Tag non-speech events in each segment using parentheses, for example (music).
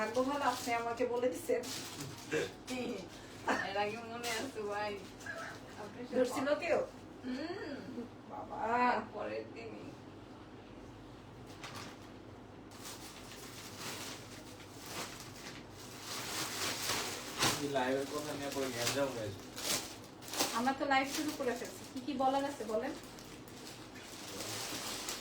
ভাগ্য ভালো আপনি আমাকে বলে দিচ্ছেন এর আগে মনে আছে ভাই। আপনি ধরছিল কেউ? বাবা। পরের দিনই। লাইভের কথা নিয়ে পরে গ্যাঞ্জাম গাইজ আমরা তো লাইভ শুরু করে ফেলছি। কি কি বলার আছে বলেন?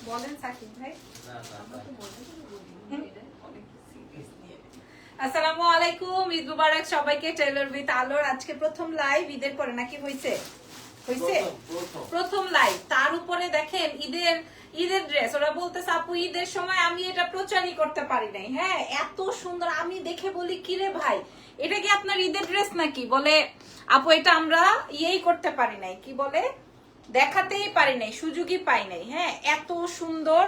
বলেন সাকিব ভাই। না না আমরা তো বলতে তো বলি এটা অনেক সিরিয়াস নিয়ে নেয়। আসসালামু আলাইকুম ঈদ মুবারক সবাইকে টেলর উইথ আলোর আজকে প্রথম লাইভ ঈদের পরে নাকি হয়েছে হয়েছে প্রথম লাইভ তার উপরে দেখেন ঈদের ঈদের ড্রেস ওরা বলতেছে আপু ঈদের সময় আমি এটা প্রচারই করতে পারি নাই। হ্যাঁ এত সুন্দর। আমি দেখে বলি কিরে ভাই এটা কি আপনার ঈদের ড্রেস নাকি? বলে আপু এটা আমরা ইয়েই করতে পারি নাই। কি বলে? দেখাতেই পারি নাই সুযোগই পাই নাই। হ্যাঁ এত সুন্দর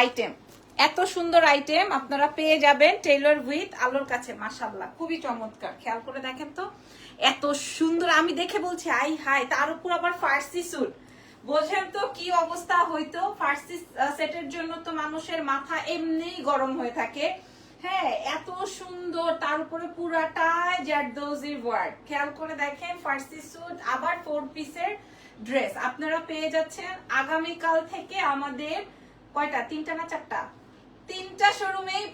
আইটেম এত সুন্দর আইটেম আপনারা পেয়ে যাবেন টেইলর উইথ আলোর কাছে মাসাল্লাহ খুবই চমৎকার। খেয়াল করে দেখেন তো। এত সুন্দর। আমি দেখে বলছি, আই হাই তার উপর আবার ফার্সি স্যুট বোঝেন তো কি অবস্থা হইতো? ফার্সি সেটের জন্য তো মানুষের মাথা এমনিই গরম হয়ে থাকে। হ্যাঁ এত সুন্দর। তার উপরে পুরাটাই জারদৌজির ওয়ার্ড খেয়াল করে দেখেন ফার্সি স্যুট আবার ফোর পিসের ড্রেস আপনারা পেয়ে যাচ্ছেন আগামীকাল থেকে আমাদের কয়টা? তিনটা না চারটা?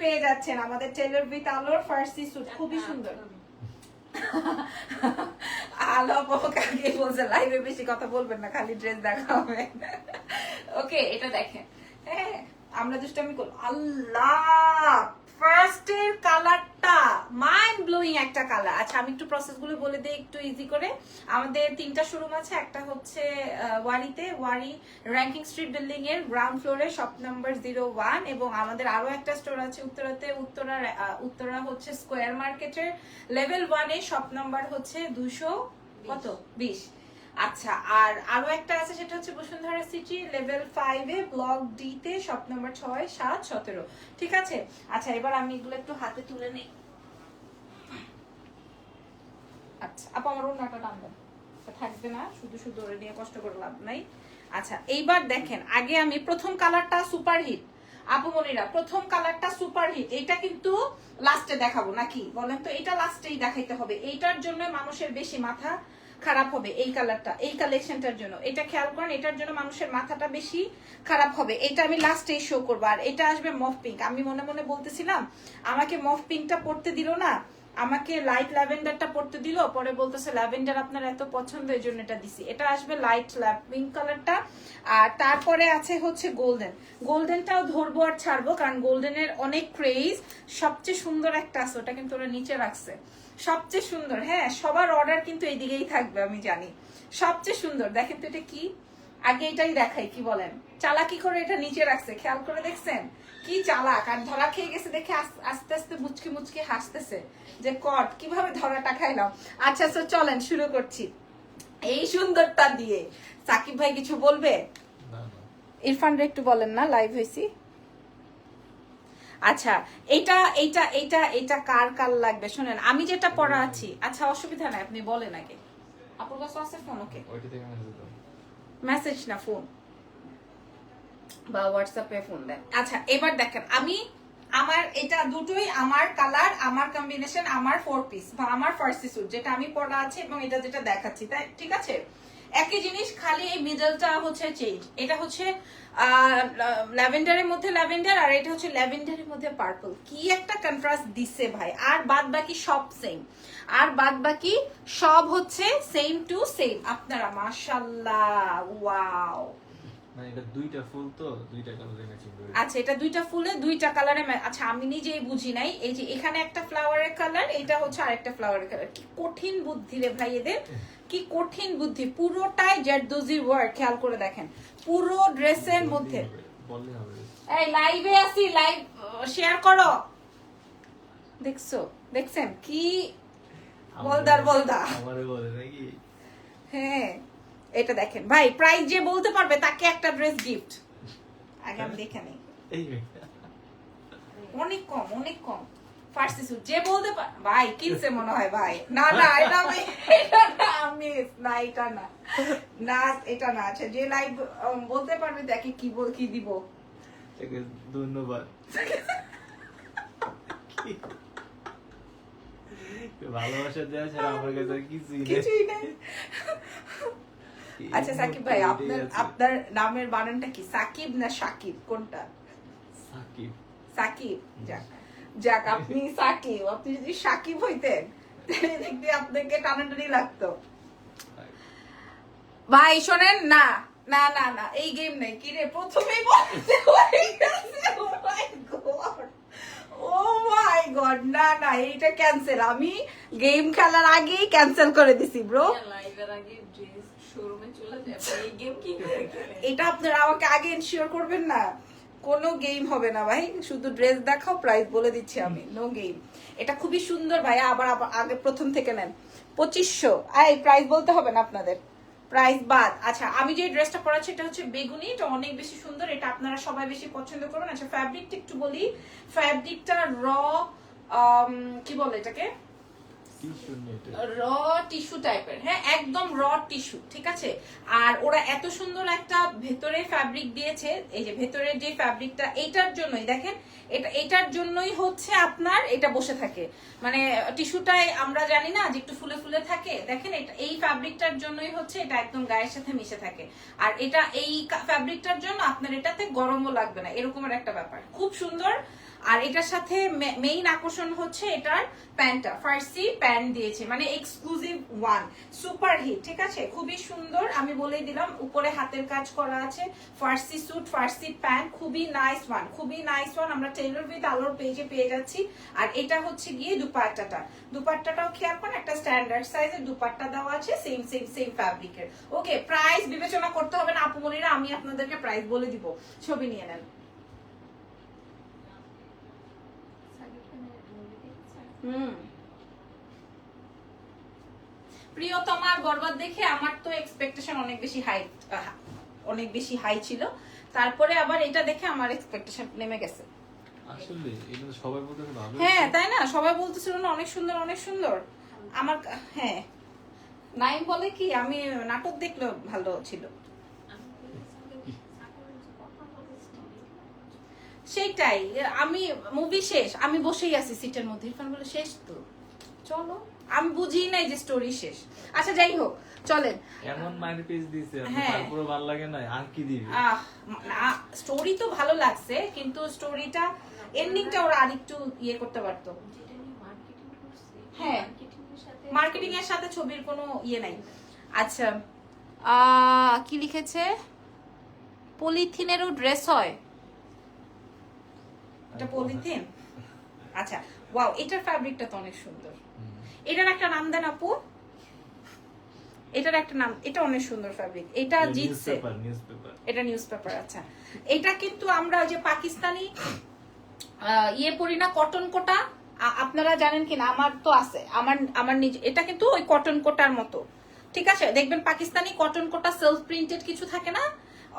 পেয়ে যাচ্ছেন আমাদের টেলর উইথ আলোর ফার্সি স্যুট খুবই সুন্দর। আলো কাকে বলছে লাইভে বেশি কথা বলবেন না খালি ড্রেস দেখাবে ওকে এটা দেখেন। হ্যাঁ আমরা দুষ্টামি করব। আল্লাহ! ফার্স্ট এর কালারটা মাইন্ড ব্লোয়িং একটা কালার আচ্ছা আমি একটু প্রসেসগুলো বলে দিই একটু ইজি করে। আমাদের তিনটা শোরুম আছে একটা হচ্ছে ওয়ারিতে ওয়ারি র্যাঙ্কিং স্ট্রিট বিল্ডিং এর গ্রাউন্ড ফ্লোরে শপ নাম্বার জিরো ওয়ান এবং আমাদের আরও একটা স্টোর আছে উত্তরাতে উত্তরা উত্তরা হচ্ছে স্কোয়ার মার্কেটের লেভেল ওয়ানে শপ নাম্বার হচ্ছে দুশো কত? বিশ। আচ্ছা আর আরও একটা আছে, সেটা হচ্ছে বসুন্ধরা সিটি লেভেল ফাইভে ব্লক ডি তে শপ নাম্বার ছয়, সাত, সতেরো। ঠিক আছে? আচ্ছা এবার আমি এগুলো একটু হাতে তুলে নিই। আচ্ছা আপা, আমার অন্যটা টান। থাকবে না, শুধু শুধু ওরে নিয়ে কষ্ট করে লাভ নাই। আচ্ছা এইবার দেখেন, আগে আমি প্রথম কালারটা সুপার হিট আপু, মনিরা, প্রথম কালারটা সুপার হিট এটা কিন্তু লাস্টে দেখাবো, নাকি? বলেন তো এটা লাস্টেই দেখাইতে হবে। এইটার জন্য মানুষের বেশি মাথা খারাপ হবে এই কালারটা এই কালেকশনটার জন্য। এটা খেয়াল করেন, এটার জন্য মানুষের মাথাটা বেশি খারাপ হবে। এটা আমি লাস্টে শো করব। আর এটা আসবে মফ পিঙ্ক আমি মনে মনে বলতেছিলাম, আমাকে মফ পিঙ্কটা পড়তে দিল না আমাকে লাইট ল্যাভেন্ডারটা পড়তে দিল, পরে বলতেছে ল্যাভেন্ডার আপনার এত পছন্দ, এই জন্য এটা দিছি। এটা আসবে লাইট পিঙ্ক কালারটা আর তারপরে আছে হচ্ছে গোল্ডেন গোল্ডেনটাও ধরবো আর ছাড়বো, কারণ গোল্ডেনের অনেক ক্রেজ সবচেয়ে সুন্দর একটা আছে, ওটা কিন্তু ওরা নিচে রাখছে। সবচেয়ে সুন্দর হ্যাঁ সবার অর্ডার কিন্তু এইদিকেই থাকবে, আমি জানি। সবচেয়ে সুন্দর, দেখেন তো এটা কি? আগে এটাই দেখাই, কি বলেন? চালাকি করে এটা নিচে রাখছে, খেয়াল করে দেখছেন? কি চালাক? আর ধরা খেয়ে গেছে দেখে আস্তে আস্তে মুচকি মুচকি হাসতেছে যে কট কীভাবে ধরাটা খাইলাম? আচ্ছা তো চলেন শুরু করছি। এই সুন্দরটা দিয়ে সাকিব ভাই কিছু বলবে? না না। ইরফান রে একটু বলেন না লাইভ হয়েছি আচ্ছা এইটা এইটা এইটা এটা কার কার লাগবে? শুনেন আমি যেটা পড়া আছি। আচ্ছা অসুবিধা নাই আপনি বলেন আগে। আপনার কাছে আছে ফোন ওকে মেসেজ না ফোন বা হোয়াটসঅ্যাপে ফোন দেন আচ্ছা এবার দেখেন, আমি আমার এটা দুটোই আমার কালার আমার কম্বিনেশন আমার ফোর পিস বা আমার ফার্সি স্যুট যেটা আমি পরা আছে এবং এটা যেটা দেখাচ্ছি, তাই, ঠিক আছে? একই জিনিস, খালি এই মিডলটা হচ্ছে চেঞ্জ এটা হচ্ছে ল্যাভেন্ডারের মধ্যে ল্যাভেন্ডার আর এটা হচ্ছে ল্যাভেন্ডারের মধ্যে পার্পল কি একটা কন্ট্রাস্ট দিচ্ছে ভাই, আর বাদ বাকি সব সেম আর বাদ বাকি সব হচ্ছে সেম টু সেম আপনারা, মাশাল্লাহ ওয়াও আচ্ছা এটা দুইটা ফুলে দুইটা কালারে আচ্ছা আমি নিজেই বুঝি নাই। এই যে এখানে একটা ফ্লাওয়ারের কালার এটা হচ্ছে আরেকটা ফ্লাওয়ারের কালার কি কঠিন বুদ্ধি রে ভাই এদের? কি কঠিন বুদ্ধি। পুরোটাই জারদোজির ওয়ার্ক খেয়াল করে দেখেন। পুরো ড্রেসের মধ্যে। এই লাইভে আসি লাইভ শেয়ার করো। দেখছ দেখছেন? কি বলদার বলদা। আমারে বলে নাকি? হ্যাঁ। এটা দেখেন। ভাই প্রাইস যে বলতে পারবে তাকে একটা ড্রেস গিফট আগে আমি দেখে নেই। অনেক কম অনেক কম। ফার্সি স্যুট যে বলতে পার ভাই কিনছে মনে হয় ভাই। না না এটা আমি এটা না আমি না এটা না। না এটা না। আচ্ছা যে লাইভ বলতে পারবে দেখে কি বল কি দিব। ধন্যবাদ। ভালোবাসা দেওয়া ছাড়া আমার কাছে কিছুই নেই। আচ্ছা সাকিব ভাই আপনার আপনার নামের বানানটা কি? সাকিব না সাকিব? কোনটা? সাকিব। সাকিব। যাক যাক আপনি সাকিব। আপনি যদি সাকিব হইতেন দেখতে আপনাকে টানাটানি লাগতো। ভাই শোনেন না না না না এই গেম নেই। কি রে প্রথমেই বলতে হয়ে গেছে ও মাই গড ও মাই গড না না এইটা ক্যান্সেল আমি গেম খেলার আগেই ক্যান্সেল করে দিছি ব্রো লাইভের আগে ড্রেস এটা আপনারা আমাকে আগে ইনশিওর করবেন না। কোনো গেম হবে না ভাই। শুধু ড্রেস দেখাও প্রাইস বলে দিচ্ছি আমি। নো গেম এটা খুবই সুন্দর ভাই। আবার আগে প্রথম থেকে নেন। পঁচিশশো। এই প্রাইস বলতে হবে না আপনাদের। প্রাইস বাদ। আচ্ছা আমি যে ড্রেসটা পরাচ্ছি এটা হচ্ছে বেগুনি। এটা অনেক বেশি সুন্দর। এটা আপনারা সবাই বেশি পছন্দ করবেন। আচ্ছা ফ্যাব্রিকটা একটু বলি। ফ্যাব্রিকটা র কি বলে এটাকে? র টিস্যু টাইপের হ্যাঁ একদম র টিস্যু ঠিক আছে? আর ওরা এত সুন্দর একটা ভেতরে ফ্যাব্রিক দিয়েছে, এই যে ভেতরের যে ফ্যাব্রিকটা এইটার জন্যই, দেখেন, এটা এটার জন্যই হচ্ছে আপনার এটা বসে থাকে। মানে টিস্যুটাই আমরা জানি না যে একটু ফুলে ফুলে থাকে, দেখেন, এটা, এই ফ্যাব্রিকটার জন্যই হচ্ছে এটা একদম গায়ের সাথে মিশে থাকে। আর এটা, এই ফ্যাব্রিকটার জন্য আপনার এটাতে গরমও লাগবে না, এরকমের একটা ব্যাপার। খুব সুন্দর আর এটার সাথে মেইন আকর্ষণ হচ্ছে এটার প্যান্টটা। ফার্সি প্যান্ট দিয়েছে মানে এক্সক্লুসিভ ওয়ান সুপার হিট ঠিক আছে? খুবই সুন্দর, আমি বলেই দিলাম, উপরে হাতের কাজ করা আছে। ফার্সি স্যুট ফার্সি প্যান্ট খুবই নাইস ওয়ান খুবই নাইস ওয়ান আমরা টেলর উইথ আলোর পেজে পেয়ে যাচ্ছি। আর এটা হচ্ছে গিয়ে দুপাট্টাটা। দুপাট্টাটাও খেয়াল করেন একটা স্ট্যান্ডার্ড সাইজের দুপাট্টা দেওয়া আছে সেম সেম সেম ফ্যাব্রিকের ওকে প্রাইস বিবেচনা করতে হবে না, আপু মনিরা আমি আপনাদেরকে প্রাইস বলে দিব। ছবি নিয়ে নেন সাকিব খানের movie দেখেছেন? হুম। প্রিয়তমার বরবাদ দেখে আমার তো এক্সপেকটেশন অনেক বেশি হাই অনেক বেশি হাই ছিল। তারপরে আবার এটা দেখে আমার এক্সপেকটেশন নেমে গেছে। আসলে এটা সবাই বলতেছে ভালো হ্যাঁ তাই না? সবাই বলতেছিল না অনেক সুন্দর অনেক সুন্দর। আমার হ্যাঁ। নাইম বলে কি আমি নাটক দেখলে ভালো ছিল আমি বলেছি, সাকিবের যে কথা বলে story সেইটাই আমি মুভি শেষ আমি বসেই আছি সিটের মধ্যে। ইরফান বলে শেষ তো। চলো। আমি বুঝি নাই যে স্টোরি শেষ। আচ্ছা যাই হোক চলেন। এমন মাইন্ড পেজ দিছে। তারপরে ভালো লাগে না আর কি দিবে? স্টোরি তো ভালো লাগছে কিন্তু স্টোরিটা এন্ডিংটা ওরা আরেকটু ইয়ে করতে পারতো। হ্যাঁ। marketing এর সাথে মার্কেটিং এর সাথে ছবির কোনো ইয়ে নাই। আচ্ছা কি লিখেছে? পলিথিনেরও ড্রেস হয়। পলিথিন। আচ্ছা ওয়াও এটার ফ্যাব্রিকটা তো অনেক সুন্দর। এটার একটা নাম দেন আপু। এটার একটা নাম এটা অনেক সুন্দর ফ্যাব্রিক এটা এটা জিতছে নিউজ পেপার আচ্ছা। এটা কিন্তু আমরা ওই যে পাকিস্তানি ইয়ে পরি না কটন কোটা। আপনারা জানেন কিনা? আমার তো আছে। আমার আমার নিজে এটা কিন্তু ওই কটন কোটার মতো। ঠিক আছে? দেখবেন Pakistani cotton Kota self printed কিছু থাকে না?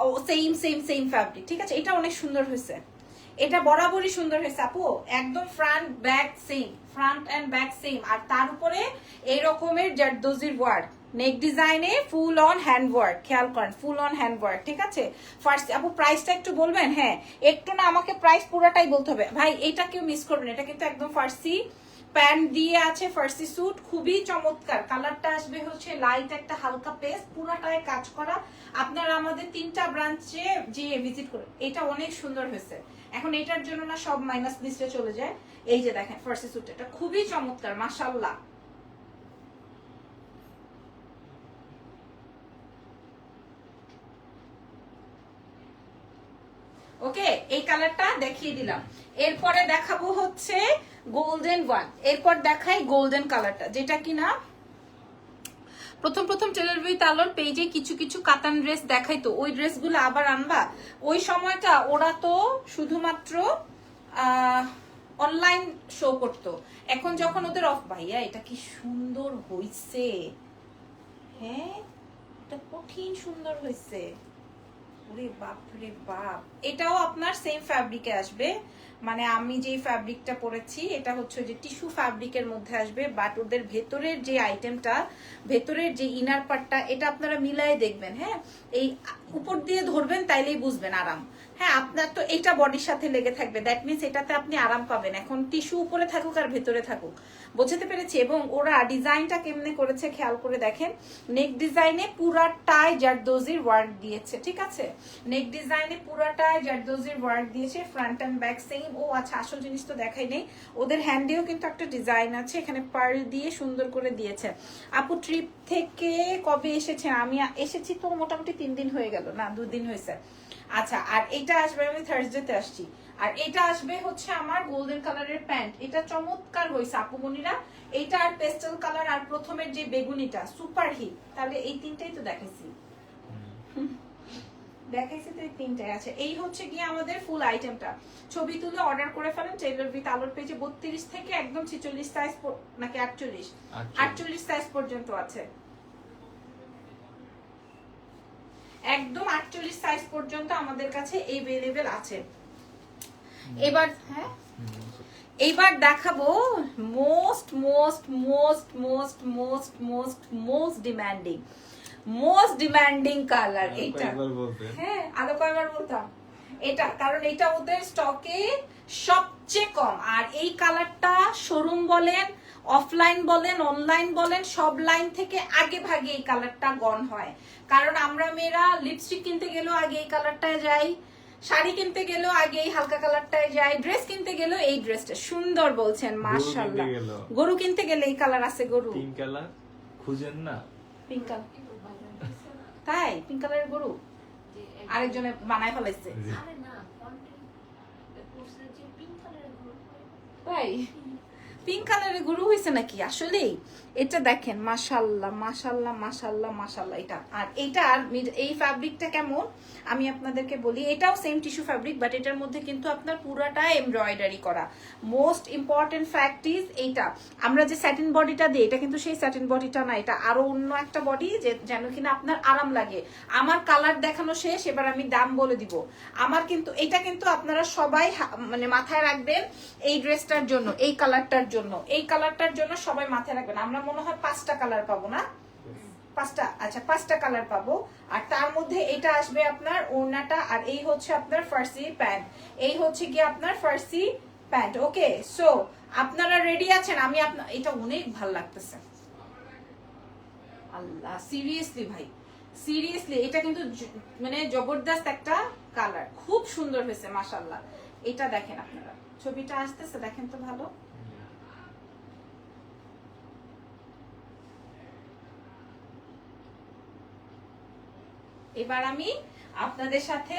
ও সেম সেম সেম ফ্যাব্রিক ঠিক আছে? এটা অনেক সুন্দর হয়েছে। এটা বরাবরই সুন্দর হয়েছে, আপু। একদম front back same front and back same আর তার উপরে এই রকমের জারদোজির ওয়ার্ক নেক ডিজাইনে ফুল অন হ্যান্ড ওয়ার্ক খেয়াল করেন ফুল অন হ্যান্ড ওয়ার্ক ঠিক আছে? ফার্স্ট আপু প্রাইসটা একটু বলবেন? হ্যাঁ একটু না, আমাকে প্রাইস পুরোটাই বলতে হবে। ভাই, এটা কেউ মিস করবেন এটা কিন্তু একদম ফার্সি প্যান্ট দিয়ে আছে, ফার্সি স্যুট খুবই চমৎকার। কালারটা আসবে হচ্ছে লাইট একটা হালকা পেস্ট পুরাটায় কাজ করা। আপনারা আমাদের তিনটা ব্রাঞ্চে যে ভিজিট করুন। এটা অনেক সুন্দর হয়েছে। এখন এটার জন্য না সব মাইনাস লিস্টে চলে যায়। এই যে দেখেন ফার্সি স্যুট এটা খুবই চমৎকার মাশাল্লাহ ওকে, এই কালারটা দেখিয়ে দিলাম। এরপরে দেখাবো হচ্ছে গোল্ডেন ওয়ান এরপর দেখাই গোল্ডেন কালারটা যেটা কিনা প্রথম প্রথম টেলার ভিউ আলোর পেজে কিছু কিছু কাতান ড্রেস দেখাইতো। ওই ড্রেসগুলো আবার আনবা। ওই সময়টা ওরা তো শুধুমাত্র অনলাইন শো করতো। এখন যখন ওদের অফ ভাইয়া, এটা কি সুন্দর হইছে। হ্যাঁ এটা কঠিন সুন্দর হয়েছে ওরে বাপ এটাও আপনার সেম ফ্যাব্রিকে আসবে। মানে আমি যেই ফ্যাব্রিকটা পরেছি, এটা হচ্ছে যে টিস্যু ফ্যাব্রিকের মধ্যে আসবে বাট ওদের ভেতরের যে আইটেমটা ভেতরের যে ইনার পার্টটা এটা আপনারা মিলাই দেখবেন হ্যাঁ? এই উপর দিয়ে ধরবেন, তাইলেই বুঝবেন আরাম। হ্যাঁ আপনার তো এটা বডির সাথে লেগে থাকবে। দ্যাট মিনস এটাতে আপনি আরাম পাবেন। এখন টিস্যু উপরে থাকুক আর ভেতরে থাকুক। বোঝাতে পেরেছি? এবং ওরা ডিজাইনটা কেমনে করেছে খেয়াল করে দেখেন। নেক ডিজাইনে পুরাটাই জারদোজির ওয়ার্ক দিয়েছে, ঠিক আছে? নেক ডিজাইনে পুরাটাই জারদোজির ওয়ার্ক দিয়েছে ফ্রন্ট অ্যান্ড ব্যাক সেম ও আচ্ছা আসল জিনিস তো দেখাই নেই। ওদের হ্যান্ডেও কিন্তু একটা ডিজাইন আছে, এখানে পার্ল দিয়ে সুন্দর করে দিয়েছে। আপু ট্রিপ থেকে কবে এসেছেন? আমি এসেছি তো মোটামুটি তিন দিন হয়ে গেল। না, দুদিন হয়েছে। আচ্ছা আর এটা আসবে আমি থার্সডেতে আসছি। আর এটা আসবে হচ্ছে আমার গোল্ডেন কালারের প্যান্ট এটা চমৎকার হয়েছে আপুমনিরা এটা আর পেস্টেল কালার আর প্রথমের যে বেগুনিটা সুপার হিট তাহলে এই তিনটাই তো দেখাইছি। দেখাইছি তো এই তিনটাই। আছে এই হচ্ছে গিয়ে আমাদের ফুল আইটেমটা ছবি তুলে অর্ডার করে ফেলেন টেইলর উইথ আলোর পেজে বত্রিশ থেকে একদম ছেচল্লিশ সাইজ নাকি আটচল্লিশ? আটচল্লিশ। সাইজ পর্যন্ত আছে। একদম আটচল্লিশ সাইজ পর্যন্ত আমাদের কাছে এভেলেবেল আছে। এবার হ্যাঁ? এইবার দেখাবো most most most most most most most demanding most demanding colour এইটা। হ্যাঁ আরও কয়বার বলতাম। এটা কারণ এটা ওদের স্টকে সবচেয়ে কম। আর এই কালারটা শোরুম বলেন অফলাইন বলেন অনলাইন বলেন সব লাইন থেকে আগে ভাগে এই কালারটা গন হয়। কারণ আমরা মেয়েরা লিপস্টিক কিনতে গেলেও আগে এই কালারটায় যাই শাড়ি কিনতে গেলেও আগে এই হালকা কালারটায় যাই ড্রেস কিনতে গেলেও এই ড্রেসটা সুন্দর বলছেন মার্শাল্লাহ গরু কিনতে গেলে এই কালার আছে গরু। তিন কালার খুঁজেন না। পিঙ্ক কালার তাই? পিঙ্ক কালারের গরু? আরেকজনে বানায় ফেলাইছে। পিঙ্ক তাই? পিঙ্ক কালারের গরু হয়েছে নাকি? আসলেই। এটা দেখেন মাশাল্লাহ মাশাল্লাহ মাশাল্লাহ মাশাল্লাহ এটা। আর এইটা আর এই ফ্যাব্রিকটা কেমন? আমি আপনাদেরকে বলি, এটাও সেম টিস্যু ফ্যাব্রিক বাট এটার মধ্যে কিন্তু আপনার পুরাটা এমব্রয়ডারি করা। মোস্ট ইম্পর্টেন্ট ফ্যাক্ট ইজ এইটা। আমরা যে স্যাটিন বডিটা দিই, এটা কিন্তু সেই স্যাটিন বডিটা না, এটা আরও অন্য একটা বডি যে, যেন কিনা আপনার আরাম লাগে। আমার কালার দেখানো শেষ, এবার আমি দাম বলে দিব। আমার কিন্তু, এটা কিন্তু আপনারা সবাই মানে মাথায় রাখবেন এই ড্রেসটার জন্য, এই কালারটার জন্য। এই কালারটার জন্য সবাই মাথায় রাখবেন। আমরা মনে হয় পাঁচটা কালার পাবো না? পাঁচটা আচ্ছা পাঁচটা কালার পাবো। আর তার মধ্যে এটা আসবে আপনার ওড়নাটা, আর এই হচ্ছে আপনার ফার্সি প্যান্ট। এই হচ্ছে কি আপনার ফার্সি প্যান্ট, ওকে? সো আপনারা রেডি আছেন? আমি আপনার এটা অনেক ভালো লাগতেছে। আল্লাহ সিরিয়াসলি ভাই সিরিয়াসলি এটা কিন্তু মানে জবরদস্ত একটা কালার খুব সুন্দর হয়েছে মাশাল্লাহ এটা দেখেন আপনারা। ছবিটা আসতেছে, দেখেন তো ভালো। এবার আমি আপনাদের সাথে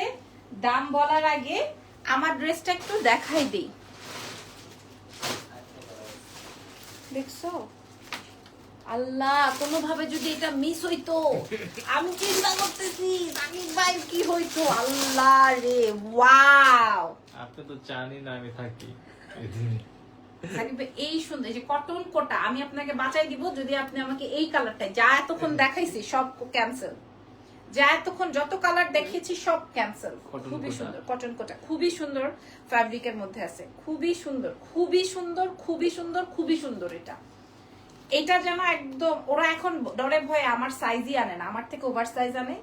দাম বলার আগে আমার ড্রেসটা একটু দেখাই দিই। দেখছ? আল্লাহ কোনোভাবে যদি এটা মিস হইতো। আমি চিন্তা করতেছি সাকিব ভাই কি হইতো? আল্লাহ রে ওয়াও আপনি তো জানি না আমি থাকি। সাকিব এই সুন্দর যে কটন কোটা আমি আপনাকে বাঁচাই দিব যদি আপনি আমাকে এই কালারটা যা এতক্ষণ দেখাইছি সব ক্যান্সেল যা এতক্ষণ যত কালার দেখিয়েছি সব ক্যান্সেল খুবই সুন্দর কটন কোটা। খুবই সুন্দর ফ্যাব্রিকের মধ্যে আছে। খুবই সুন্দর খুবই সুন্দর খুবই সুন্দর খুবই সুন্দর এটা। এটা যেন একদম ওরা এখন ডরে ভয়ে আমার সাইজই আনে না আমার থেকে ওভার সাইজ আনে।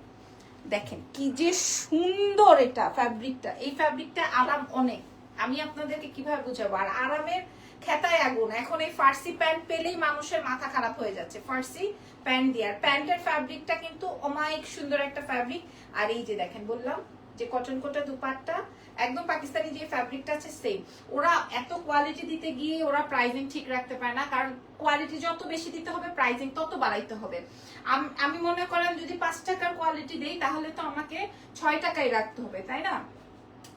দেখেন কি যে সুন্দর এটা ফ্যাব্রিকটা এই ফ্যাব্রিকটা আরাম অনেক। আমি আপনাদেরকে কীভাবে বুঝাবো? আর আরামের খেতায় আগুন। এখন এই ফার্সি প্যান্ট পেলেই মানুষের মাথা খারাপ হয়ে যাচ্ছে। ফার্সি প্যান্ট দিয়ে। আর প্যান্টের ফ্যাব্রিকটা কিন্তু অমায়িক সুন্দর একটা ফ্যাব্রিক আর এই যে দেখেন, বললাম যে কটন কোটা দুপাট্টা, একদম পাকিস্তানি যে ফ্যাব্রিকটা আছে সেম ওরা এত কোয়ালিটি দিতে গিয়ে ওরা প্রাইজিং ঠিক রাখতে পারে না। কারণ কোয়ালিটি যত বেশি দিতে হবে প্রাইজিং তত বাড়াইতে হবে। আম- মনে করেন যদি পাঁচ টাকার কোয়ালিটি দেই, তাহলে তো আমাকে ছয় টাকাই রাখতে হবে, তাই না?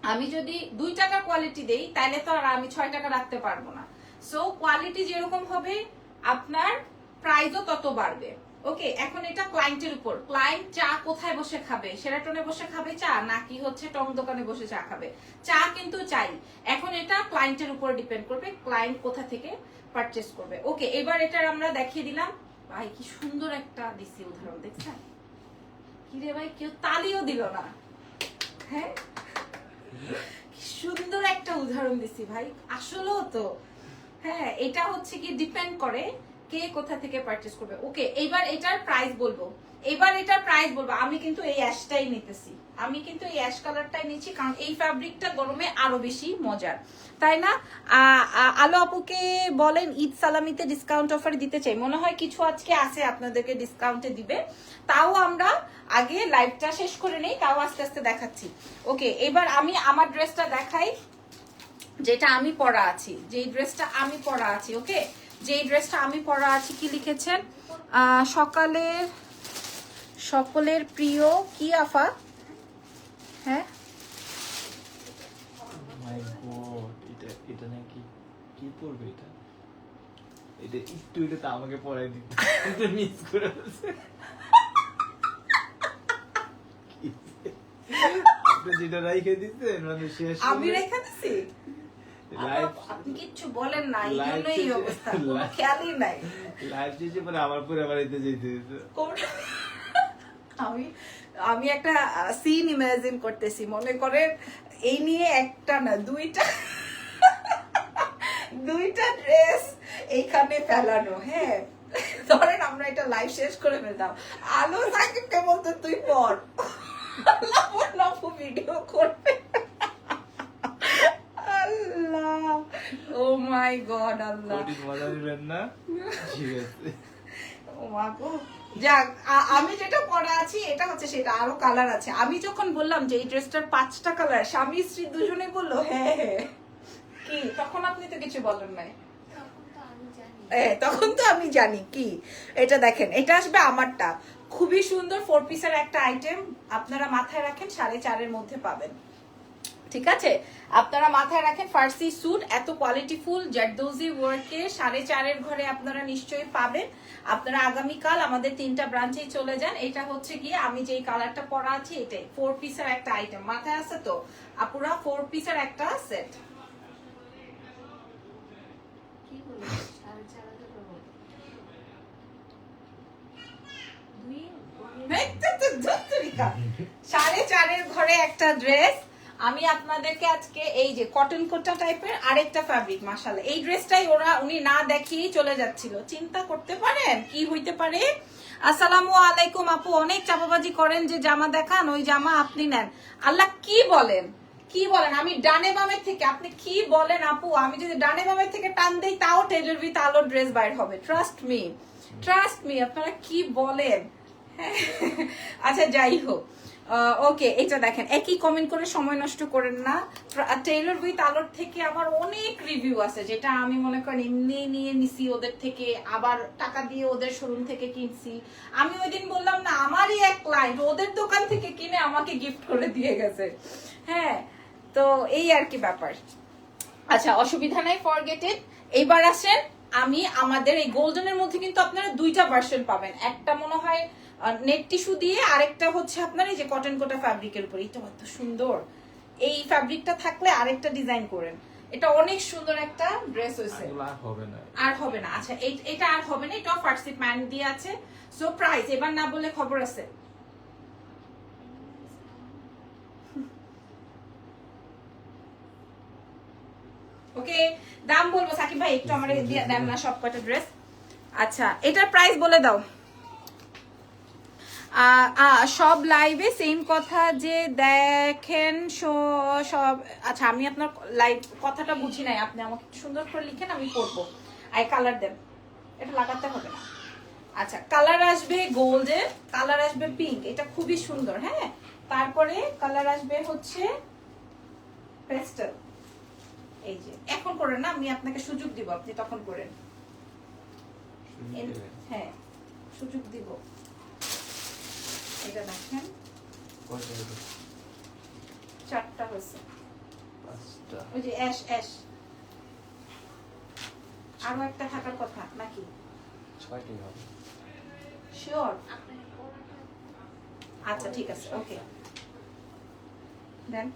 আমি যদি দুই টাকা কোয়ালিটি দেই তাহলে তো আর আমি ছয় টাকা রাখতে পারব না। সো কোয়ালিটি যেরকম হবে, আপনার প্রাইসও তত বাড়বে। ওকে এখন এটা ক্লায়েন্টের উপর। ক্লায়েন্ট চা কোথায় বসে খাবে? সেরাটনে বসে খাবে চা, নাকি হচ্ছে টং দোকানে বসে চা খাবে? চা কিন্তু চাই। এখন এটা ক্লায়েন্টের উপর ডিপেন্ড করবে ক্লায়েন্ট কোথা থেকে পারচেস করবে। ওকে এবার এটার আমরা দেখিয়ে দিলাম। ভাই, কি সুন্দর একটা দিছি উদাহরণ, দেখছেন? কি রে ভাই, কেউ তালিও দিল না। হ্যাঁ? সুন্দর একটা উদাহরণ দিছি ভাই। আসলেও তো হ্যাঁ এটা হচ্ছে কি ডিপেন্ড করে কে কোথা থেকে পারচেজ করবে। ওকে এবার এটার প্রাইস বলব। এবার এটার প্রাইস বলব। আমি কিন্তু এই অ্যাশটাই নিতেছি। আমি কিন্তু এই অ্যাশ কালারটাই নিচ্ছি কারণ এই ফ্যাব্রিকটা গরমে আরও বেশি মজার। তাই না? আলো আপুকে বলেন, ঈদ সালামিতে ডিসকাউন্ট অফার দিতে চাই। মনে হয় কিছু আজকে আছে আপনাদেরকে ডিসকাউন্টে দিবে। তাও আমরা আগে লাইভটা শেষ করে নেই, তাও আস্তে আস্তে দেখাচ্ছি। ওকে এবার আমি আমার ড্রেসটা দেখাই। যেটা আমি পরা আছি যেই ড্রেসটা আমি পরা আছি ওকে? যেই ড্রেসটা আমি পরা আছি কি লিখেছেন? সকালের সকলের প্রিয় কি আফা? হ্যাঁ? এটা নাকি কি পড়বে এটা? এটা একটু এটা তো আমাকে পড়াই দিতে এটা মিস করে যেটা রাইখে দিতে মানে শেষ আমি রেখে দিছি? আপা, আপনি কিচ্ছু বলেন না এই জন্যই অবস্থা খেয়ালই নাই। লাইভ শেষে পরে আমার পুরো বাড়িতে যেতে আমি আমি একটা সিন ইমাজিন করতেছি মনে করেন এই নিয়ে একটা না দুইটা দুইটা ড্রেস এইখানে ফেলানো হ্যাঁ। ধরেন আমরা এটা লাইভ শেষ করে ফেলতাম। আলো সাকিবকে বলতো তুই পর। ভিডিও করবে। ও মাই গড আল্লাহ মজা নিবেন না? ঠিক আছে। ও মা গো। যাক আমি যেটা পরা আছি এটা হচ্ছে সেটা আরও কালার আছে। আমি যখন বললাম যে এই ড্রেসটার পাঁচটা কালার স্বামী স্ত্রী দুজনে বলল হ্যাঁ হ্যাঁ কি? তখন আপনি তো কিছু বলেন নাই। তখন তো আমি জানি। এ, তখন তো আমি জানি কি? এটা দেখেন এটা আসবে আমারটা। খুবই সুন্দর ফোর পিসের একটা আইটেম আপনারা মাথায় রাখেন সাড়ে চারের মধ্যে পাবেন। ঠিক আছে আপনারা মাথায় রাখেন ফার্সি স্যুট এত কোয়ালিটিফুল জারদৌজি ওয়ার্কে সাড়ে চারের ঘরে আপনারা নিশ্চয়ই পাবেন আপনারা আগামীকাল আমাদের তিনটা ব্রাঞ্চেই চলে যান এটা হচ্ছে গিয়ে আমি যেই কালারটা পরা আছি এটাই ফোর পিসের একটা আইটেম মাথায় আছে তো আপুরা ফোর পিসের একটা সেট সাড়ে চারের ঘরে একটা ড্রেস আমি আপনাদেরকে আজকে এই যে কটন কোটা টাইপের আরেকটা ফ্যাব্রিক মাসালে এই ড্রেসটাই ওরা, উনি না দেখিয়েই চলে যাচ্ছিল। চিন্তা করতে পারেন? কি হইতে পারে? আসসালামু আলাইকুম আপু, অনেক চাপাবাজি করেন যে জামা দেখান, ওই জামা আপনি নেন। আল্লাহ কি বলেন? কি বলেন? আমি ডানে বামের থেকে, আপনি কি বলেন আপু? আমি যদি ডানে বামের থেকে টান দেই, তাও টেলর উইথ আলো ড্রেস বাইর হবে। ট্রাস্ট মি ট্রাস্ট মি আপনারা কি বলেন? হ্যাঁ। আচ্ছা যাই হোক। ওকে এটা দেখেন, একই কমেন্ট করে সময় নষ্ট করেন না। টেইলর উইথ আলোর থেকে আমার অনেক রিভিউ আছে, যেটা আমি মনে করেন এমনি নিয়ে নিছি ওদের থেকে, আবার টাকা দিয়ে ওদের শোরুম থেকে কিনছি। আমি ওই দিন বললাম, না, আমারই এক ক্লায়েন্ট ওদের দোকান থেকে কিনে আমাকে গিফট করে দিয়ে গেছে। হ্যাঁ তো এই আর কি ব্যাপার। আচ্ছা অসুবিধা নাই ফরগেটেড এইবার আসেন আমি আমাদের এই গোল্ডেনের মধ্যে কিন্তু আপনারা দুইটা ভার্সন পাবেন। একটা মনে হয় নেট টিস্যু দিয়ে আরেকটা হচ্ছে আপনার এই যে কটন কোটা ফ্যাব্রিকের উপর। এটা এত সুন্দর। এই ফ্যাব্রিকটা থাকলে আরেকটা ডিজাইন করেন। এটা অনেক সুন্দর একটা ড্রেস হয়েছে। আর হবে না। আর হবে না। আচ্ছা এটা আর হবে না। এটা ফার্সি প্যান্ট দিয়ে আছে। সো প্রাইস এবার না বলে খবর আছে। ওকে দাম বলব সাকিব ভাই একটু আমার দিয়ে দেন না সব কটা ড্রেস আচ্ছা এটার প্রাইস বলে দাও। সব লাইভে সেম কথা যে দেখেন স- সব আচ্ছা আমি আপনার লাইভ কথাটা বুঝি নাই। আপনি আমাকে একটু সুন্দর করে লিখেন আমি পড়ব। আই কালার দেন। এটা লাগাতে হবে না। আচ্ছা কালার আসবে গোল্ডেন কালার আসবে পিঙ্ক এটা খুবই সুন্দর হ্যাঁ? তারপরে কালার আসবে হচ্ছে পেস্টেল এই যে এখন করেন না আমি আপনাকে সুযোগ দিব আপনি তখন করেন। হ্যাঁ সুযোগ দিব। এটা দেখেন। চারটা হয়েছে। ওই যে অ্যাশ অ্যাশ। আরও একটা থাকার কথা নাকি? ছয়টাই হবে। শিওর আচ্ছা ঠিক আছে ওকে দেন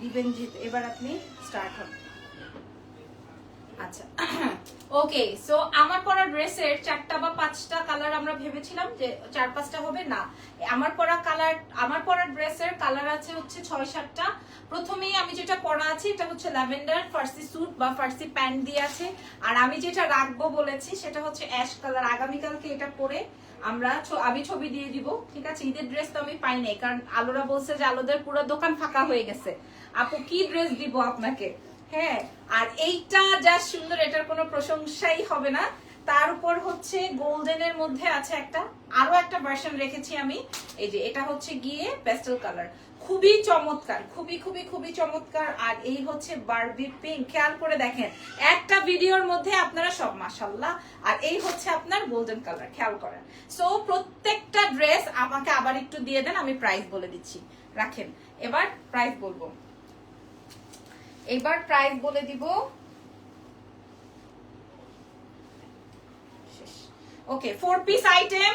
দিবেন জিত এবার আপনি স্টার্ট হন। আচ্ছা। (clears throat) ওকে সো আমার পরা ড্রেসের চারটা বা পাঁচটা কালার আমরা ভেবেছিলাম যে চার পাঁচটা হবে, না। আমার পরা কালার আমার পরা ড্রেসের কালার আছে হচ্ছে ছয় সাতটা। প্রথমেই আমি যেটা পরা আছি, এটা হচ্ছে ল্যাভেন্ডার, ফার্সি স্যুট বা ফার্সি প্যান্ট দিয়ে আছে। আর আমি যেটা রাখব বলেছি, সেটা হচ্ছে অ্যাশ কালার আগামীকালকে এটা পরে আমরা আমি ছবি দিয়ে দিব, ঠিক আছে? ঈদের ড্রেস তো আমি পাই নাই, কারণ আলোরা বলছে যে আলোদের পুরো দোকান ফাঁকা হয়ে গেছে। আপু, কি ড্রেস দিব আপনাকে? হ্যাঁ আর এইটা যা সুন্দর, এটার কোনো প্রশংসাই হবে না। তার উপর হচ্ছে গোল্ডেনের মধ্যে আছে একটা, আরও একটা ভার্সন রেখেছি আমি। এই যে, এটা হচ্ছে গিয়ে প্যাস্টেল কালার খুবই চমৎকার, খুবই খুবই খুবই চমৎকার। আর এই হচ্ছে বারবি পিঙ্ক খেয়াল করে দেখেন, একটা ভিডিওর মধ্যে আপনারা সব মাসাল্লাহ আর এই হচ্ছে আপনার গোল্ডেন কালার খেয়াল করেন। সো প্রত্যেকটা ড্রেস আমাকে আবার একটু দিয়ে দেন, আমি প্রাইস বলে দিচ্ছি। রাখেন, এবার প্রাইস বলব। এবার প্রাইস বলে দিব। ওকে ফোর পিস আইটেম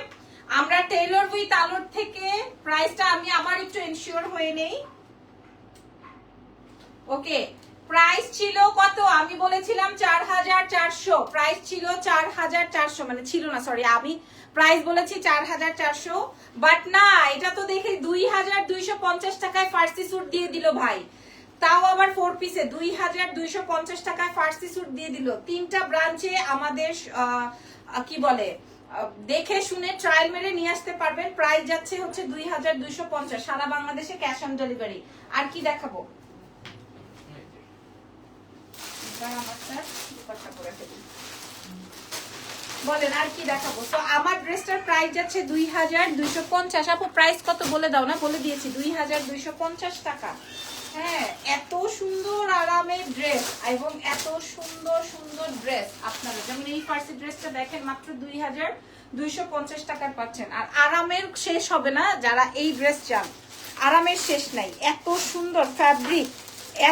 আমরা টেইলর উইথ আলোর থেকে প্রাইসটা আমি আবার একটু এনশিওর হয়ে নেই। ওকে প্রাইস ছিল কত? আমি বলেছিলাম চার হাজার চারশো। প্রাইস ছিল চার হাজার চারশো মানে ছিল না সরি আমি প্রাইস বলেছি চার হাজার চারশো। বাট না, এটা তো দেখে দুই হাজার দুইশো পঞ্চাশ টাকায় ফার্সি স্যুট দিয়ে দিল ভাই। তাও আবার ফোর পিসে দুই হাজার দুইশো পঞ্চাশ টাকায় ফার্সি স্যুট দিয়ে দিল। তিনটা ব্রাঞ্চে আমাদের কি বলে দেখে শুনে ট্রায়াল মেরে নিয়ে আসতে পারবেন। প্রাইস যাচ্ছে হচ্ছে দুই হাজার দুইশো পঞ্চাশ। সারা বাংলাদেশে ক্যাশ অন ডেলিভারি আর কি দেখাবো। বলেন, আর কি দেখাবো? তো আমার ড্রেসটার প্রাইস যাচ্ছে দুই হাজার দুইশো পঞ্চাশ। আপু প্রাইস কত বলে দাও না? বলে দিয়েছি, দুই হাজার দুইশো পঞ্চাশ টাকা। হ্যাঁ এত সুন্দর আরামের ড্রেস এবং এত সুন্দর সুন্দর ড্রেস আপনারা। যেমন এই ফার্সি ড্রেসটা দেখেন, মাত্র দুই হাজার দুইশো পঞ্চাশ টাকার পাচ্ছেন। আর আরামের শেষ হবে না, যারা এই ড্রেস চান, আরামের শেষ নাই। এত সুন্দর ফ্যাব্রিক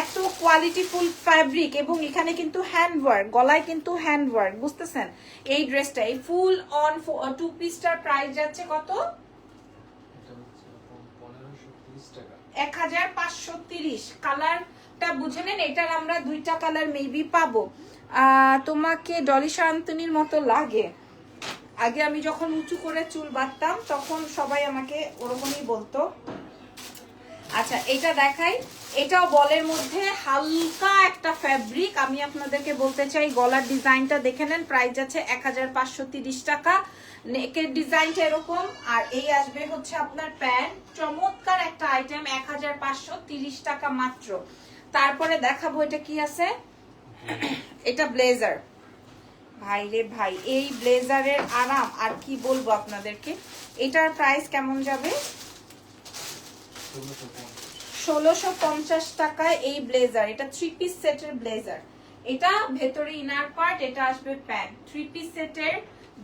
এত কোয়ালিটিফুল ফ্যাব্রিক এবং এখানে কিন্তু হ্যান্ড ওয়ার্ক গলায় কিন্তু হ্যান্ড ওয়ার্ক বুঝতেছেন? এই ড্রেসটা এই ফুল অন টু পিসটার প্রাইস যাচ্ছে কত? পনেরোশো টাকা। এক হাজার পাঁচশো তিরিশ কালারটা বুঝে নেন, এটার আমরা দুইটা কালার মেবি পাবো। তোমাকে ডলি শান্তনির মতো লাগে। আগে আমি যখন উঁচু করে চুল বাঁধতাম, তখন সবাই আমাকে ওরকমই বলতো। আচ্ছা এটা দেখাই। এটাও বলের মধ্যে হালকা একটা ফ্যাব্রিক আমি আপনাদেরকে বলতে চাই, গলার ডিজাইনটা দেখে নেন। প্রাইস আছে এক টাকা। নেকের ডিজাইনটা এরকম। আর এই আসবে হচ্ছে আপনার প্যান্ট চমৎকার একটা আইটেম এক টাকা মাত্র। তারপরে দেখাবো এটা কি আছে। এটা ব্লেজার ভাই রে ভাই, এই ব্লেজারের আরাম। আর কি বলব আপনাদেরকে? এটার প্রাইস কেমন যাবে? ষোলোশো পঞ্চাশ টাকায় এই ব্লেজার এটা থ্রি পিস সেটের ব্লেজার। এটা ভেতরে ইনার পার্ট এটা আসবে প্যান্ট থ্রি পিস সেটের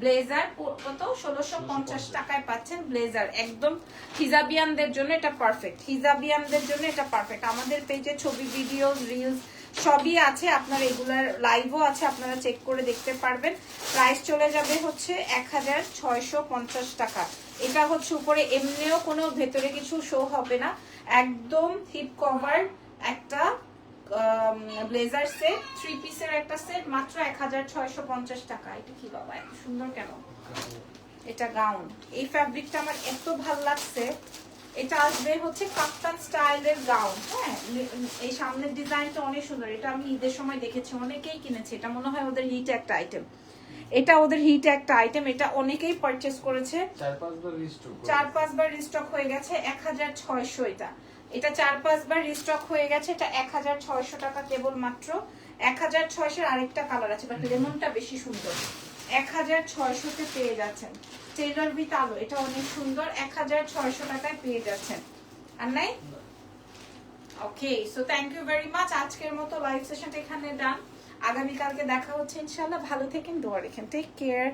ব্লেজার কত? ষোলোশো পঞ্চাশ টাকায় পাচ্ছেন ব্লেজার। একদম হিজাবিয়ানদের জন্য এটা পারফেক্ট হিজাবিয়ানদের জন্য এটা পারফেক্ট আমাদের পেজে ছবি ভিডিও রিলস সবই আছে। আপনার এগুলার লাইভও আছে আপনারা চেক করে দেখতে পারবেন। প্রাইস চলে যাবে হচ্ছে এক হাজার ছয়শো পঞ্চাশ টাকা। এটা হচ্ছে উপরে এমনিও কোনো ভেতরে কিছু শো হবে না। একদম হিপ কভার একটা ব্লেজার সেট থ্রি পিসের একটা সেট মাত্র এক হাজার ছয়শো পঞ্চাশ টাকা। এটা কি বাবা, এত সুন্দর কেন? এটা গাউন এই ফ্যাব্রিকটা আমার এত ভালো লাগছে। এটা আসবে হচ্ছে কাপ্তান স্টাইলের গাউন হ্যাঁ? এই সামনের ডিজাইনটা অনেক সুন্দর। এটা আমি ঈদের সময় দেখেছি, অনেকেই কিনেছে। এটা মনে হয় ওদের হিট একটা আইটেম এটা ওদের হিট একটা আইটেম এটা অনেকেই পারচেস করেছে। চার পাঁচবার রিস্টক হয়ে গেছে। এক হাজার ছয়শো এটা। এটা চার পাঁচবার রিস্টক হয়ে গেছে এটা এক হাজার ছয়শো টাকা কেবল মাত্র এক হাজার ছয়শোর আরেকটা কালার আছে বাট লেমনটা বেশি সুন্দর। এক হাজার ছয়শোতে পেয়ে যাচ্ছেন। টেলর উইথ আলো এটা অনেক সুন্দর এক হাজার ছয়শো টাকায় পেয়ে যাচ্ছেন। আর নাই? Okay so thank you very much আজকের মতো লাইভ সেশনটা এখানে ডান আগামীকালকে দেখা হচ্ছে ইনশাল্লাহ ভালো থেকেন দোয়া রেখেন। Take care